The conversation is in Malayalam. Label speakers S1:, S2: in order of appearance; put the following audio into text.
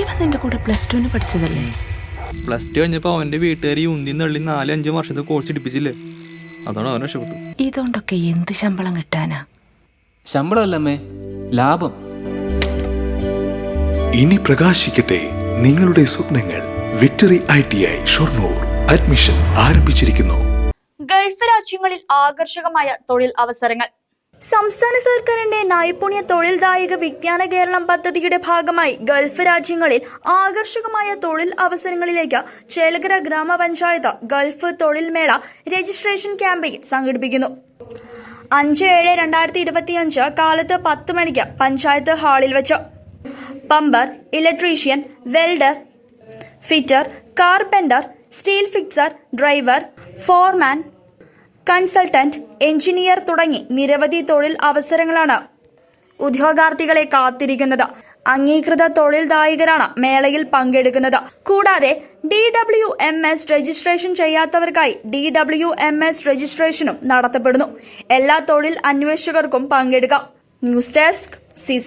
S1: ഇവൻ നിന്റെ കൂടെ പ്ലസ് ടുവിന് പഠിച്ചതല്ലേ?
S2: പ്ലസ് ടു കഴിഞ്ഞപ്പോൾ അവന്റെ വീട്ടുകാർ ഉന്തി നള്ളി നാല് അഞ്ച് വർഷത്തെ കോഴ്സ് ഇടിപ്പിച്ചില്ലേ അതാണ് അവൻ രക്ഷപ്പെട്ടു
S1: ഇതുകൊണ്ടൊക്കെ എന്ത് ശമ്പളം കിട്ടാനാ?
S3: ശമ്പളമല്ലമ്മേ ലാഭം.
S4: ഇനി പ്രകാശിക്കട്ടെ നിങ്ങളുടെ സ്വപ്നങ്ങൾ victory I T I Shoranur admission ആരംഭിച്ചിരിക്കുന്നു.
S5: ഗൾഫ് രാജ്യങ്ങളിൽ ആകർഷകമായ തൊഴിൽ അവസരങ്ങൾ സംസ്ഥാന സർക്കാരിന്റെ നൈപുണ്യ തൊഴിൽദായക വിജ്ഞാന കേരളം പദ്ധതിയുടെ ഭാഗമായി ഗൾഫ് രാജ്യങ്ങളിൽ ആകർഷകമായ തൊഴിൽ അവസരങ്ങളിലേക്ക് ചേലകര ഗ്രാമപഞ്ചായത്ത് ഗൾഫ് തൊഴിൽ മേള രജിസ്ട്രേഷൻ ക്യാമ്പയിൻ സംഘടിപ്പിക്കുന്നു. അഞ്ച് ഏഴ് രണ്ടായിരത്തി ഇരുപത്തിയഞ്ച് കാലത്ത് പത്ത് മണിക്ക് പഞ്ചായത്ത് ഹാളിൽ വെച്ച്. Plumber electrician welder fitter carpenter steel fixer driver foreman consultant engineer തുടങ്ങി നിരവധി തൊഴിൽ അവസരങ്ങളാണ് ഉദ്യോഗാർത്ഥികളെ കാത്തിരിക്കുന്നത്. അംഗീകൃത തൊഴിൽദായകരാണ് മേളയിൽ പങ്കെടുക്കുന്നത്. കൂടാതെ D W M S registration ചെയ്യാത്തവർക്കായി D W M S രജിസ്ട്രേഷനും നടത്തപ്പെടുന്നു. എല്ലാ തൊഴിൽ അന്വേഷകർക്കും പങ്കെടുക്കാം. News desk C